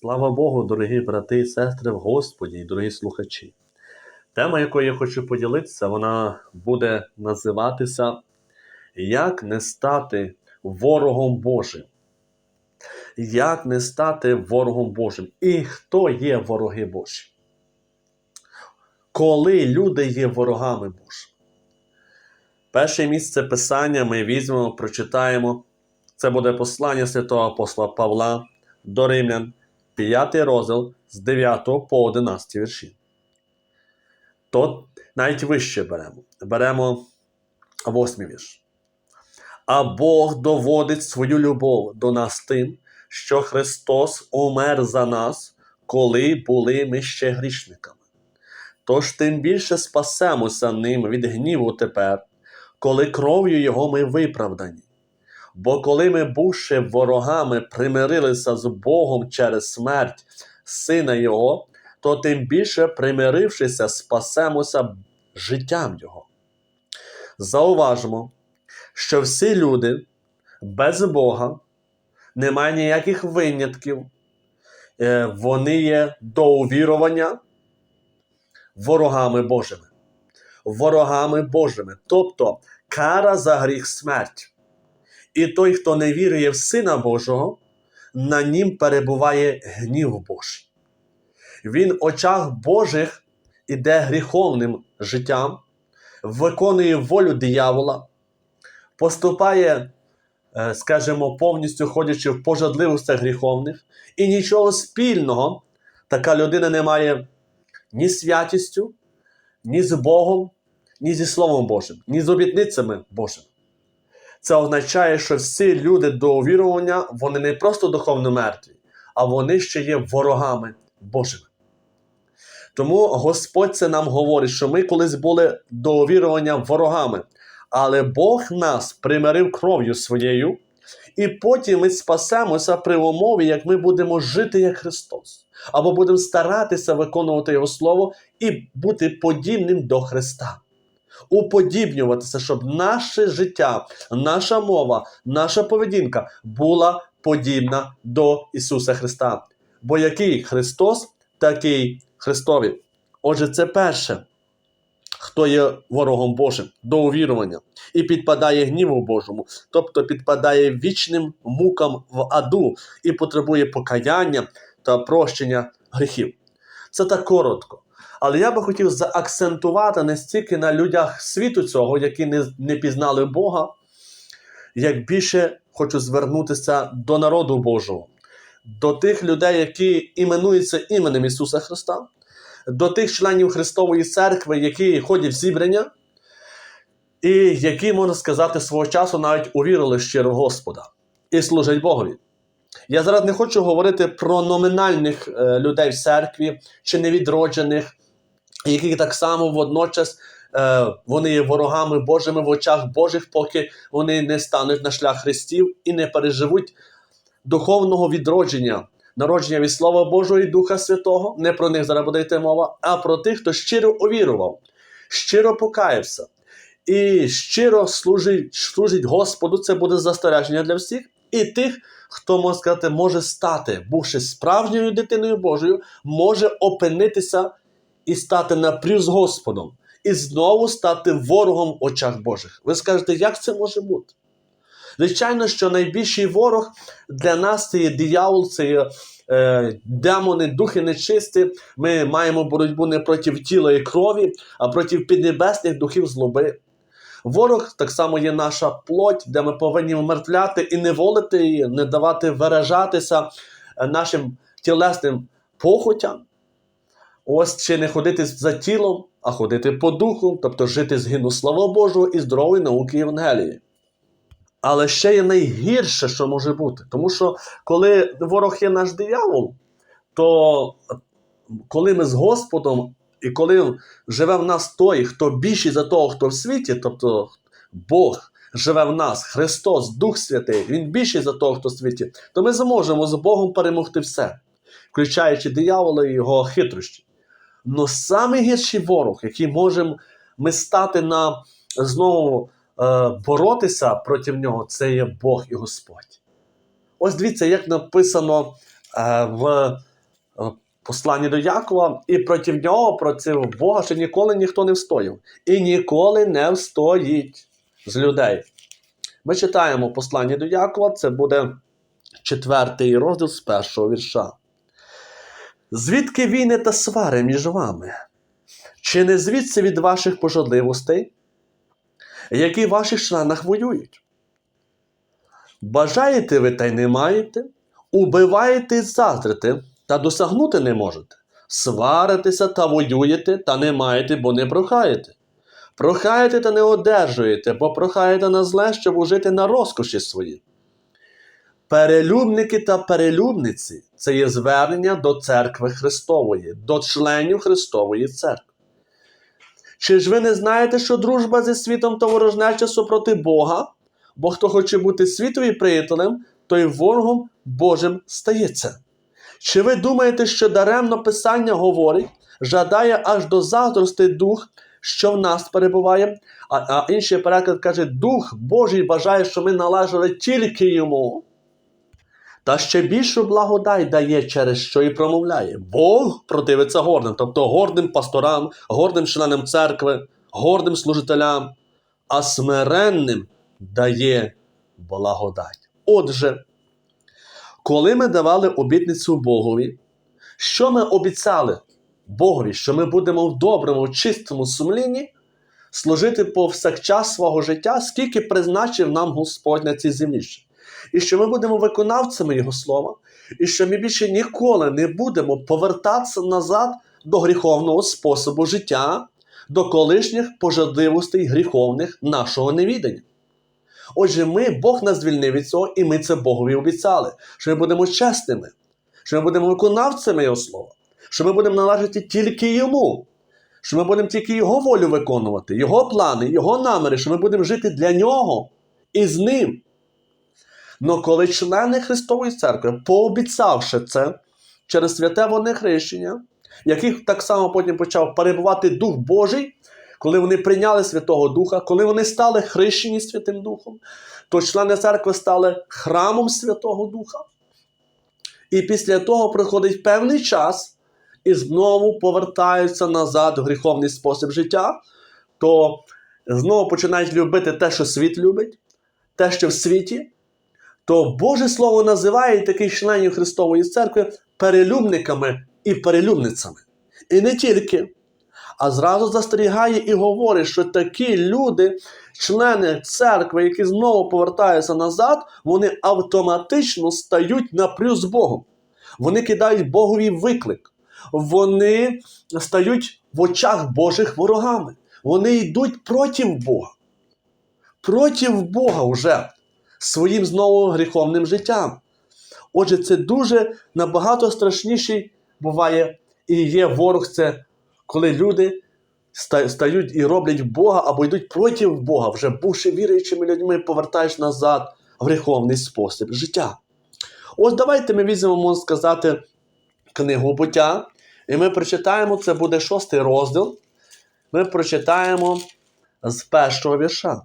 Слава Богу, дорогі брати і сестри в Господі і дорогі слухачі. Тема, якою я хочу поділитися, вона буде називатися Як не стати ворогом Божим. Як не стати ворогом Божим? І хто є вороги Божі? Коли люди є ворогами Божими? Перше місце Писання ми візьмемо, прочитаємо. Це буде послання святого апостола Павла до Римлян, 5 розділ з 9 по 11 вірші. То навіть вище беремо. Беремо 8 вірш. А Бог доводить свою любов до нас тим, що Христос умер за нас, коли були ми ще грішниками. Тож тим більше спасемося ним від гніву тепер, коли кров'ю Його ми виправдані. Бо коли ми, бувши ворогами, примирилися з Богом через смерть Сина Його, то тим більше, примирившися, спасемося життям Його. Зауважмо, що всі люди без Бога, немає ніяких винятків, е, вони є до увірування ворогами Божими. Ворогами Божими. Тобто кара за гріх смерть. І той, хто не вірує в Сина Божого, на нім перебуває гнів Божий. Він в очах Божих іде гріховним життям, виконує волю диявола, поступає, е, скажімо, повністю ходячи в пожадливостях гріховних, і нічого спільного така людина не має ні святістю, ні з Богом, ні зі Словом Божим, ні з обітницями Божими. Це означає, що всі люди до увірування, вони не просто духовно мертві, а вони ще є ворогами Божими. Тому Господь це нам говорить, що ми колись були до увірування ворогами, але Бог нас примирив кров'ю своєю, і потім ми спасемося при умові, як ми будемо жити як Христос, або будемо старатися виконувати Його Слово і бути подібним до Христа уподібнюватися, щоб наше життя, наша мова, наша поведінка була подібна до Ісуса Христа. Бо який Христос, такий Христові. Отже, це перше, хто є ворогом Божим до увірування і підпадає гніву Божому, тобто підпадає вічним мукам в аду і потребує покаяння та прощення гріхів. Це так коротко. Але я би хотів заакцентувати не стільки на людях світу цього, які не, не пізнали Бога, як більше хочу звернутися до народу Божого, до тих людей, які іменуються іменем Ісуса Христа, до тих членів Христової церкви, які ходять в зібрання, і які, можна сказати, свого часу навіть увірили щиро Господа і служать Богові. Я зараз не хочу говорити про номінальних е, людей в церкві чи невідроджених, які так само водночас е, вони є ворогами Божими в очах Божих, поки вони не стануть на шлях Христів і не переживуть духовного відродження, народження від Слова Божого і Духа Святого. Не про них зараз буде йти мова, а про тих, хто щиро увірував, щиро покаявся і щиро служить, служить Господу. Це буде застереження для всіх. І тих, хто можна сказати, може стати, бувши справжньою дитиною Божою, може опинитися і стати напрів з Господом, і знову стати ворогом в очах Божих. Ви скажете, як це може бути? Звичайно, що найбільший ворог для нас це є диявол, це є е, демони, духи нечисті. Ми маємо боротьбу не проти тіла і крові, а проти піднебесних духів злоби. Ворог так само є наша плоть, де ми повинні вмертвляти і не волити її, не давати виражатися е, нашим тілесним похотям. Ось чи не ходити за тілом, а ходити по духу, тобто жити згідно слава Божого і здорової науки Євангелії. Але ще є найгірше, що може бути. Тому що коли ворог є наш диявол, то коли ми з Господом і коли живе в нас той, хто більший за того, хто в світі, тобто Бог живе в нас, Христос, Дух Святий, Він більший за того, хто в світі, то ми зможемо з Богом перемогти все, включаючи диявола і його хитрощі. Но найгірший ворог, який можемо ми стати на знову е, боротися проти нього, це є Бог і Господь. Ось дивіться, як написано е, в посланні до Якова, і проти нього, проти Бога, ще ніколи ніхто не встояв. І ніколи не встоїть з людей. Ми читаємо в посланні до Якова, це буде четвертий розділ з першого вірша. Звідки війни та свари між вами? Чи не звідси від ваших пожадливостей, які в ваших членах воюють? Бажаєте ви та й не маєте, убиваєте і заздрите, та досягнути не можете. Сваритеся та воюєте, та не маєте, бо не прохаєте. Прохаєте та не одержуєте, бо прохаєте на зле, щоб ужити на розкоші свої. Перелюбники та перелюбниці це є звернення до церкви Христової, до членів Христової церкви. Чи ж ви не знаєте, що дружба зі світом та ворожнеча супроти Бога? Бо хто хоче бути світові приятелем, той ворогом Божим стається. Чи ви думаєте, що даремно Писання говорить, жадає аж до заздрости дух, що в нас перебуває, а, а інший переклад каже, Дух Божий бажає, що ми належали тільки йому. Та ще більшу благодать дає, через що і промовляє. Бог противиться гордим, тобто гордим пасторам, гордим членам церкви, гордим служителям, а смиренним дає благодать. Отже, коли ми давали обітницю Богові, що ми обіцяли Богові, що ми будемо в доброму, чистому сумлінні служити повсякчас свого життя, скільки призначив нам Господь на цій землі. І що ми будемо виконавцями Його слова, і що ми більше ніколи не будемо повертатися назад до гріховного способу життя, до колишніх пожадливостей гріховних нашого невідання. Отже, ми, Бог нас звільнив від цього, і ми це Богові обіцяли, що ми будемо чесними, що ми будемо виконавцями Його слова, що ми будемо належати тільки Йому, що ми будемо тільки Його волю виконувати, Його плани, Його наміри, що ми будемо жити для Нього і з Ним. Но коли члени Христової церкви, пообіцявши це через святе водне хрещення, яких так само потім почав перебувати Дух Божий, коли вони прийняли Святого Духа, коли вони стали хрещені Святим Духом, то члени церкви стали храмом Святого Духа. І після того приходить певний час і знову повертаються назад в гріховний спосіб життя, то знову починають любити те, що світ любить, те, що в світі, то Боже Слово називає таких членів Христової церкви перелюбниками і перелюбницями. І не тільки, а зразу застерігає і говорить, що такі люди, члени церкви, які знову повертаються назад, вони автоматично стають на плюс з Богом. Вони кидають Богові виклик. Вони стають в очах Божих ворогами. Вони йдуть проти Бога. Проти Бога вже своїм знову гріховним життям. Отже, це дуже набагато страшніший буває і є ворог це, коли люди стають і роблять Бога або йдуть проти Бога, вже бувши віруючими людьми, повертаєш назад в гріховний спосіб життя. Ось давайте ми візьмемо, сказати, книгу буття, і ми прочитаємо, це буде шостий розділ. Ми прочитаємо з першого вірша.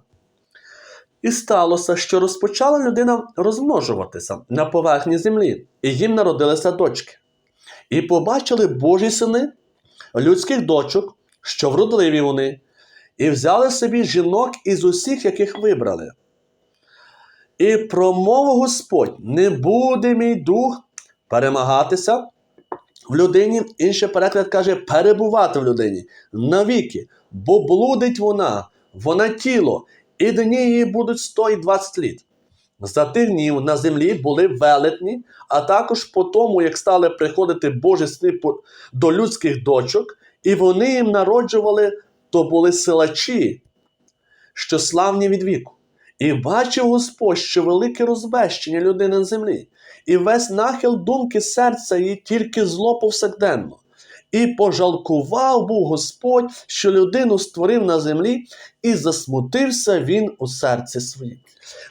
І сталося, що розпочала людина розмножуватися на поверхні землі, і їм народилися дочки. І побачили Божі сини людських дочок, що вродливі вони, і взяли собі жінок із усіх, яких вибрали. І промовив Господь: не буде мій дух перемагатися в людині. Інший переклад каже, перебувати в людині навіки, бо блудить вона, вона тіло, і дні її будуть 120 літ. За тих днів на землі були велетні, а також по тому, як стали приходити Божі сни до людських дочок, і вони їм народжували, то були силачі, що славні від віку. І бачив Господь, що велике розбещення людини на землі, і весь нахил думки серця її тільки зло повсякденно. І пожалкував був Господь, що людину створив на землі, і засмутився він у серці своїм.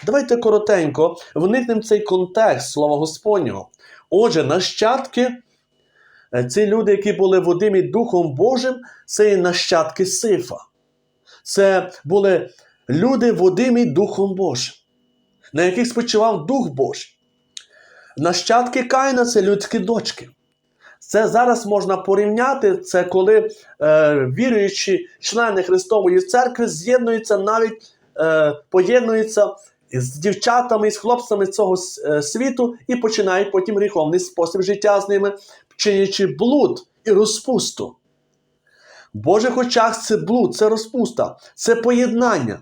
Давайте коротенько вникнемо в цей контекст слова Господнього. Отже, нащадки, е, ці люди, які були водимі Духом Божим, це є нащадки Сифа. Це були люди, водимі Духом Божим, на яких спочивав Дух Божий. Нащадки Каїна це людські дочки. Це зараз можна порівняти, це коли е, віруючі члени Христової церкви з'єднуються навіть е, поєднуються з дівчатами з хлопцями цього е, світу і починають потім гріховний спосіб життя з ними, чинячи блуд і розпусту. В Божих очах це блуд, це розпуста, це поєднання.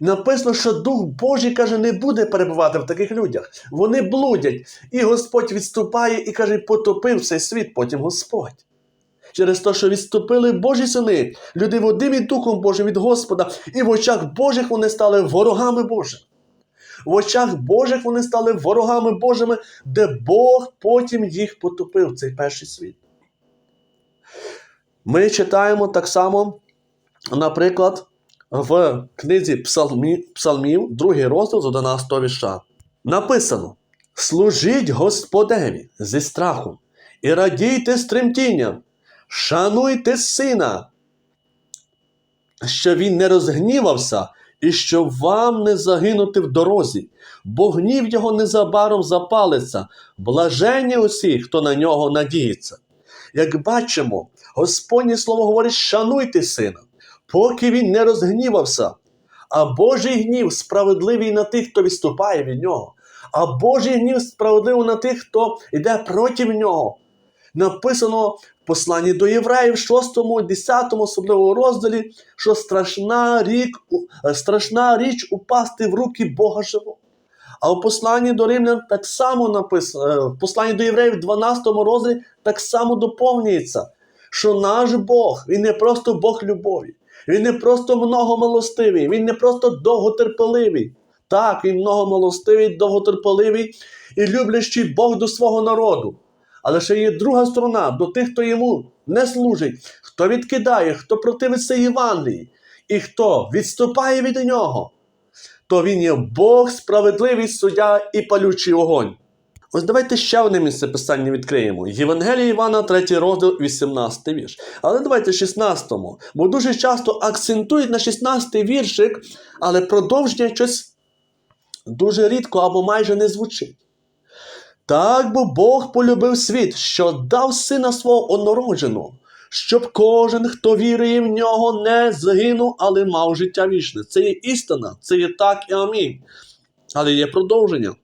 Написано, що Дух Божий каже, не буде перебувати в таких людях. Вони блудять. І Господь відступає і каже, потопив цей світ, потім Господь. Через те, що відступили Божі сини, люди водим і Духом Божим від Господа, і в очах Божих вони стали ворогами Божими. В очах Божих вони стали ворогами Божими, де Бог потім їх потопив, цей перший світ. Ми читаємо так само, наприклад, в книзі Псалмів, Псалмів, другий розділ з 11 вірша. Написано: Служіть Господеві зі страхом і радійте з тремтінням, шануйте сина, що він не розгнівався, і що вам не загинути в дорозі, бо гнів його незабаром запалиться, блаження усі, хто на нього надіється. Як бачимо, Господнє слово говорить: шануйте сина, поки він не розгнівався. А Божий гнів справедливий на тих, хто відступає від нього. А Божий гнів справедливий на тих, хто йде проти нього. Написано в посланні до євреїв, 6, 10 особливо розділі, що страшна, рік, е, страшна річ упасти в руки Бога живого. А в посланні до римлян так само написано, в посланні до євреїв, в 12 розділі так само доповнюється, що наш Бог, він не просто Бог любові, він не просто многомилостивий, він не просто довготерпеливий. Так, він многомилостивий, довготерпеливий і люблячий Бог до свого народу. Але ще є друга сторона до тих, хто йому не служить, хто відкидає, хто противиться Євангелії, і хто відступає від нього, то він є Бог, справедливий суддя і палючий огонь. Ось давайте ще одне місце писання відкриємо. Євангелія Івана, 3 розділ, 18 вірш. Але давайте 16-му, бо дуже часто акцентують на 16-й віршик, але продовження щось дуже рідко або майже не звучить. Так бо Бог полюбив світ, що дав сина свого однородженого, щоб кожен, хто вірує в нього, не загинув, але мав життя вічне. Це є істина, це є так і амінь. Але є продовження.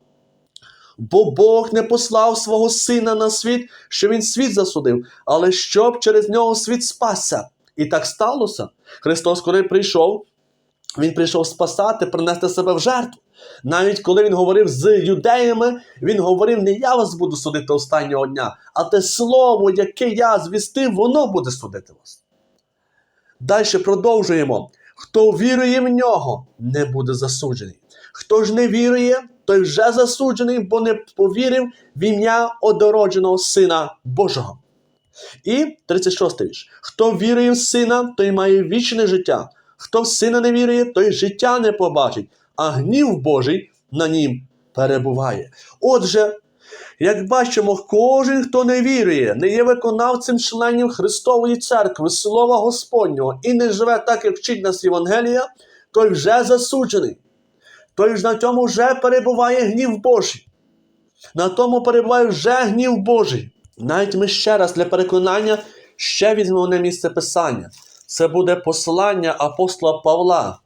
Бо Бог не послав свого сина на світ, що він світ засудив, але щоб через нього світ спасся. І так сталося. Христос, коли прийшов, Він прийшов спасати, принести себе в жертву. Навіть коли він говорив з юдеями, він говорив: не я вас буду судити останнього дня, а те слово, яке я звістив, воно буде судити вас. Далі продовжуємо. Хто вірує в нього, не буде засуджений. Хто ж не вірує, той вже засуджений, бо не повірив в ім'я одородженого Сина Божого. І 36 вірш. Хто вірує в сина, той має вічне життя. Хто в сина не вірує, той життя не побачить, а гнів Божий на нім перебуває. Отже, як бачимо, кожен, хто не вірує, не є виконавцем членів Христової церкви, Слова Господнього, і не живе так, як вчить нас Євангелія, той вже засуджений. Той ж на цьому вже перебуває гнів Божий. На тому перебуває вже гнів Божий. Навіть ми ще раз для переконання ще візьмемо на місце Писання. Це буде послання апостола Павла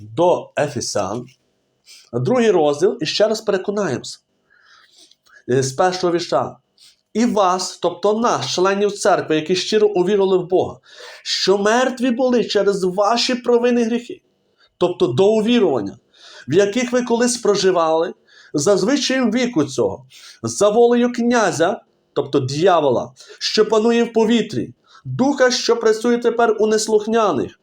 до Ефесян, другий розділ, і ще раз переконаємося Е, з першого віша. І вас, тобто нас, членів церкви, які щиро увірили в Бога, що мертві були через ваші провини гріхи, тобто до увірування, в яких ви колись проживали, за звичаєм віку цього, за волею князя, тобто дьявола, що панує в повітрі, духа, що працює тепер у неслухняних,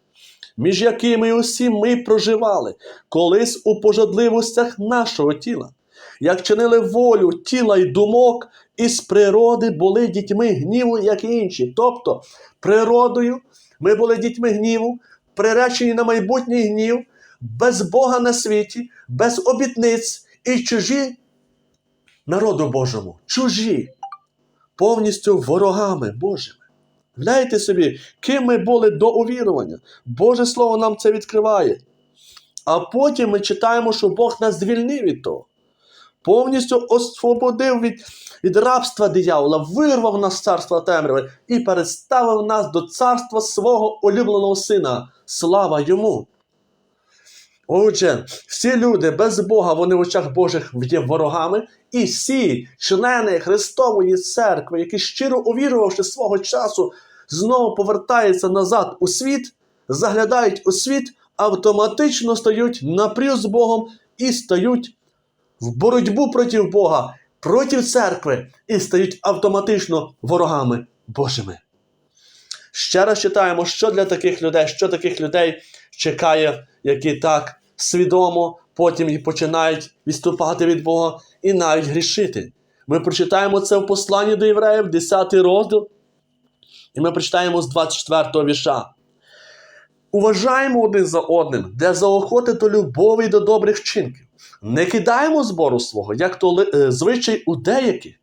між якими усі ми проживали, колись у пожадливостях нашого тіла, як чинили волю тіла й думок, і з природи були дітьми гніву, як і інші. Тобто, природою ми були дітьми гніву, приречені на майбутній гнів, без Бога на світі, без обітниць і чужі народу Божому, чужі, повністю ворогами Божими. Гляньте собі, ким ми були до увірування. Боже Слово нам це відкриває. А потім ми читаємо, що Бог нас звільнив від того. повністю освободив від, від рабства диявола, вирвав нас з царства темряви і переставив нас до царства свого улюбленого сина. Слава йому! Отже, всі люди без Бога, вони в очах Божих є ворогами, і всі члени Христової церкви, які щиро увірувавши свого часу, знову повертаються назад у світ, заглядають у світ, автоматично стають напрю з Богом і стають в боротьбу проти Бога, проти церкви, і стають автоматично ворогами Божими. Ще раз читаємо, що для таких людей, що таких людей чекає, які так свідомо потім і починають відступати від Бога і навіть грішити. Ми прочитаємо це в посланні до євреїв, 10 розділ, і ми прочитаємо з 24 віша. Уважаємо один за одним, де заохоти до любові і до добрих вчинків. Не кидаємо збору свого, як то е, звичай у деяких,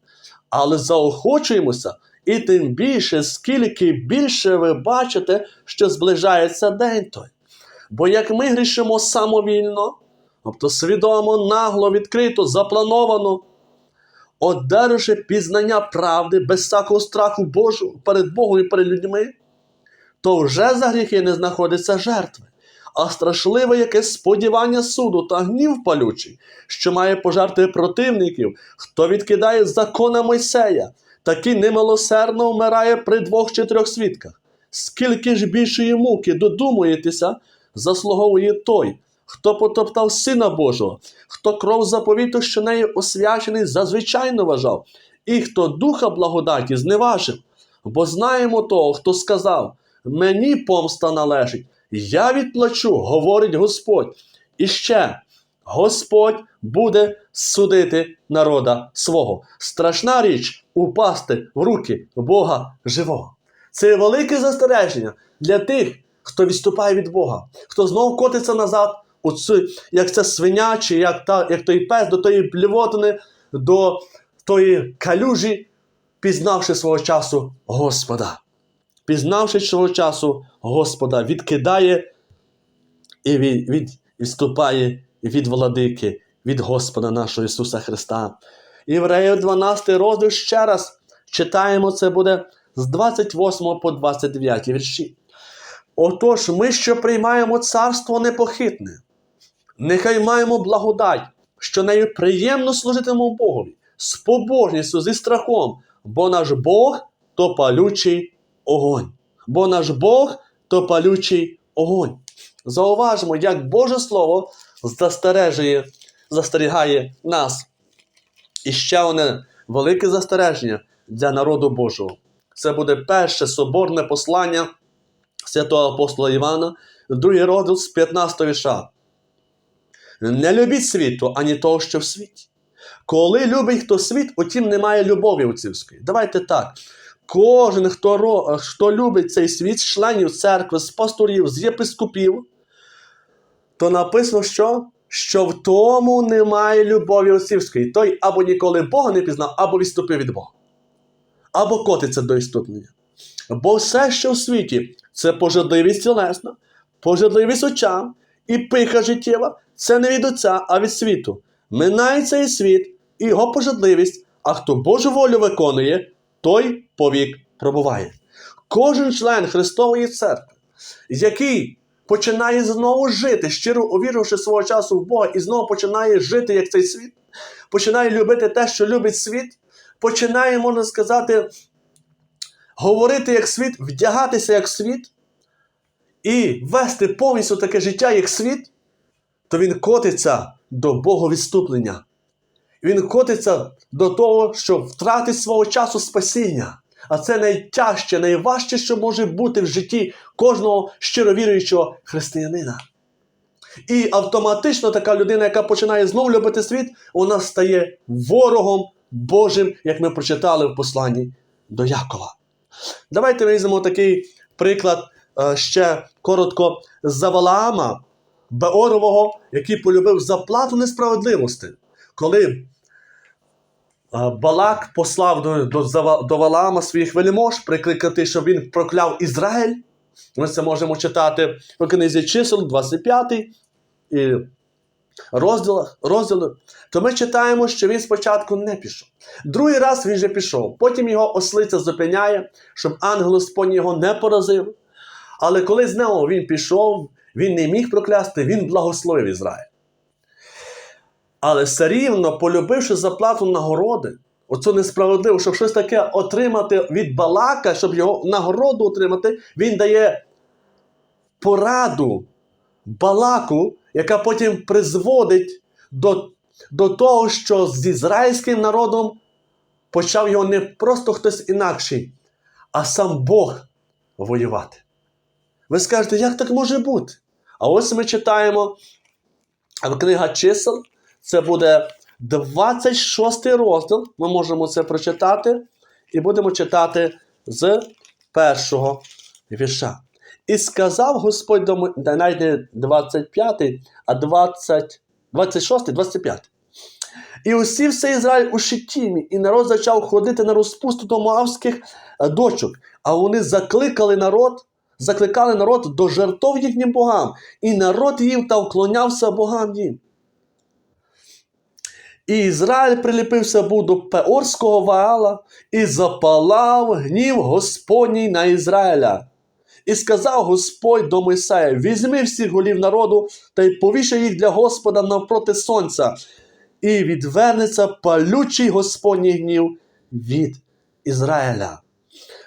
але заохочуємося, і тим більше, скільки більше ви бачите, що зближається день той. Бо як ми грішимо самовільно, тобто свідомо, нагло, відкрито, заплановано, одержавши пізнання правди без всякого страху Божого перед Богом і перед людьми, то вже за гріхи не знаходиться жертви, а страшливе якесь сподівання суду та гнів палючий, що має пожерти противників, хто відкидає закона Мойсея, такий немилосердно вмирає при двох чи трьох свідках. Скільки ж більшої муки додумуєтеся, заслуговує той, хто потоптав Сина Божого, хто кров заповіту, що нею освячений, зазвичайно вважав, і хто духа благодаті зневажив. Бо знаємо того, хто сказав: Мені помста належить, я відплачу, говорить Господь. І ще Господь буде судити народа свого. Страшна річ упасти в руки Бога живого. Це велике застереження для тих, хто відступає від Бога, хто знову котиться назад, цю, як це свиня, чи як, та, як той пес до тої плівотини, до тої калюжі, пізнавши свого часу Господа. Пізнавши свого часу Господа, відкидає і від, від, відступає від владики, від Господа нашого Ісуса Христа. Євреїв 12 розділ ще раз читаємо, це буде з 28 по 29 вірші. Отож, ми, що приймаємо царство непохитне, нехай маємо благодать, що нею приємно служитимемо Богові, з побожністю, зі страхом, бо наш Бог то палючий огонь. Бо наш Бог то палючий огонь. Зауважимо, як Боже Слово застережує, застерігає нас. І ще одне велике застереження для народу Божого. Це буде перше соборне послання святого апостола Івана, другий розділ з 15 віша. Не любіть світу, ані того, що в світі. Коли любить хто світ, утім немає любові отцівської. Давайте так. Кожен, хто, хто любить цей світ, з членів церкви, з пасторів, з єпископів, то написано, що? що в тому немає любові отцівської. Той або ніколи Бога не пізнав, або відступив від Бога, або котиться до іступлення. Бо все, що в світі, це пожадливість тілесна, пожадливість очам і пиха життєва, це не від Отця, а від світу. Минає цей світ і його пожадливість, а хто Божу волю виконує, той повік пробуває. Кожен член Христової церкви, який починає знову жити, щиро увіривши свого часу в Бога, і знову починає жити як цей світ, починає любити те, що любить світ, починає, можна сказати, говорити як світ, вдягатися як світ і вести повністю таке життя, як світ, то він котиться до Боговідступлення. Він котиться до того, що втратить свого часу спасіння. А це найтяжче, найважче, що може бути в житті кожного щировіруючого християнина. І автоматично така людина, яка починає знову любити світ, вона стає ворогом Божим, як ми прочитали в посланні до Якова. Давайте візьмемо такий приклад е, ще коротко з Валаама, Беорового, який полюбив заплату несправедливості. Коли е, Балак послав до, до, до Валаама своїх велімож прикликати, щоб він прокляв Ізраїль. Ми це можемо читати в книзі чисел 25 і розділах, розділу, то ми читаємо, що він спочатку не пішов. Другий раз він вже пішов. Потім його ослиця зупиняє, щоб ангел Господній його не поразив. Але коли знову він пішов, він не міг проклясти, він благословив Ізраїль. Але все рівно, полюбивши заплату нагороди, оцю несправедливу, щоб щось таке отримати від Балака, щоб його нагороду отримати, він дає пораду Балаку, яка потім призводить до, до того, що з ізраїльським народом почав його не просто хтось інакший, а сам Бог воювати. Ви скажете, як так може бути? А ось ми читаємо книга чисел, це буде 26 розділ. Ми можемо це прочитати, і будемо читати з першого вірша. І сказав Господь до не 25, а 20, 26, 25. І усівся Ізраїль у Шитімі, і народ почав ходити на розпусту до моавських е, дочок. А вони закликали народ, закликали народ до жертов їхнім богам, і народ їв та вклонявся богам їм. І Ізраїль приліпився був до Пеорського Ваала і запалав гнів Господній на Ізраїля. І сказав Господь до Мойсея: візьми всіх голів народу та й повішай їх для Господа навпроти сонця, і відвернеться палючий Господній гнів від Ізраїля.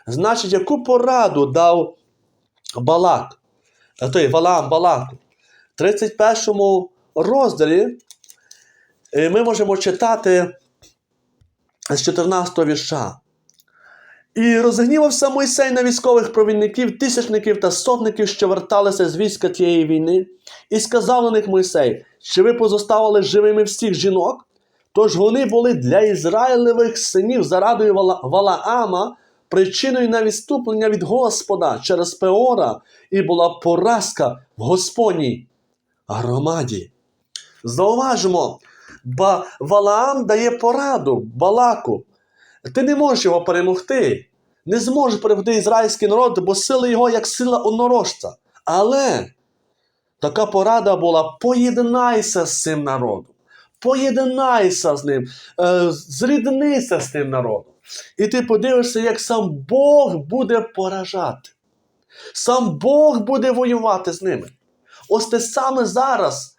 Значить, яку пораду дав Балак, той Валам Балаку? В 31 розділі е, ми можемо читати з 14 вірша. І розгнівався Мойсей на військових провідників, тисячників та сотників, що верталися з війська тієї війни, і сказав на них Мойсей, що ви позоставили живими всіх жінок. Тож вони були для Ізраїлевих синів зарадою Вала- Валаама причиною на відступлення від Господа через Пеора, і була поразка в Господній громаді. Зауважимо, Валаам дає пораду Балаку. Ти не можеш його перемогти. Не зможеш перемогти ізраїльський народ, бо сила його як сила однорожця. Але така порада була: поєднайся з цим народом. Поєднайся з ним, е, зріднися з тим народом. І ти подивишся, як сам Бог буде поражати. Сам Бог буде воювати з ними. Ось те саме зараз,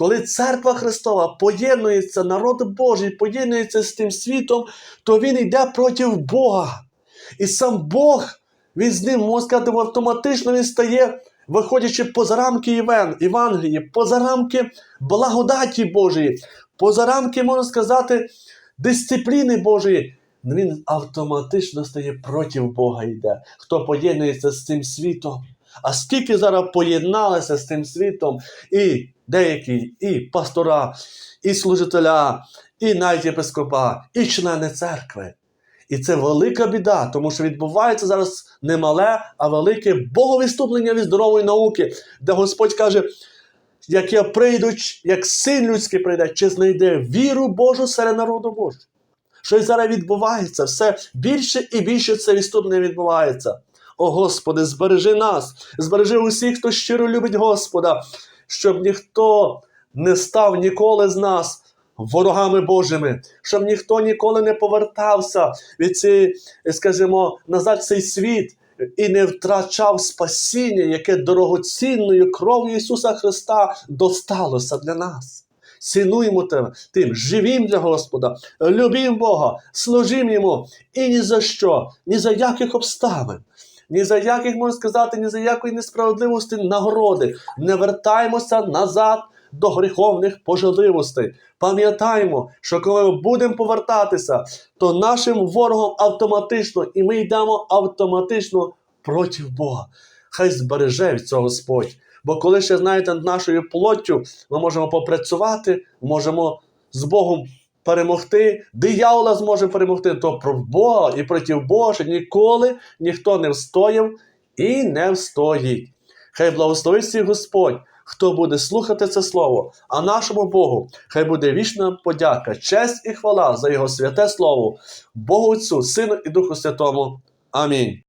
коли церква Христова поєднується, народ Божий поєднується з тим світом, то він йде проти Бога. І сам Бог, він з ним, можна сказати, автоматично він стає, виходячи поза рамки Євен, Євангелії, поза рамки благодаті Божої, поза рамки, можна сказати, дисципліни Божої. Він автоматично стає проти Бога йде, хто поєднується з цим світом. А скільки зараз поєдналися з тим світом, і деякі, і пастора, і служителя, і навіть єпископа, і члени церкви. І це велика біда, тому що відбувається зараз не мале, а велике боговіступлення від здорової науки, де Господь каже, як я прийду, як син людський прийде, чи знайде віру Божу серед народу Божого. Щось зараз відбувається, все більше і більше це відступлення відбувається. О Господи, збережи нас, збережи усіх, хто щиро любить Господа, щоб ніхто не став ніколи з нас ворогами Божими, щоб ніхто ніколи не повертався від цієї, скажімо, назад цей світ і не втрачав спасіння, яке дорогоцінною кров'ю Ісуса Христа досталося для нас. Цінуємо тебе тим, живім для Господа, любім Бога, служім Йому і ні за що, ні за яких обставин, ні за яких, можна сказати, ні за якої несправедливості нагороди. Не вертаємося назад до гріховних пожадливостей. Пам'ятаємо, що коли ми будемо повертатися, то нашим ворогом автоматично, і ми йдемо автоматично проти Бога. Хай збереже від цього Господь. Бо коли ще, знаєте, над нашою плоттю ми можемо попрацювати, можемо з Богом перемогти, диявола зможе перемогти, то про Бога і проти Бога ще ніколи ніхто не встояв і не встоїть. Хай благословить всіх Господь, хто буде слухати це слово, а нашому Богу хай буде вічна подяка, честь і хвала за Його святе Слово, Богу Отцю, Сину і Духу Святому. Амінь.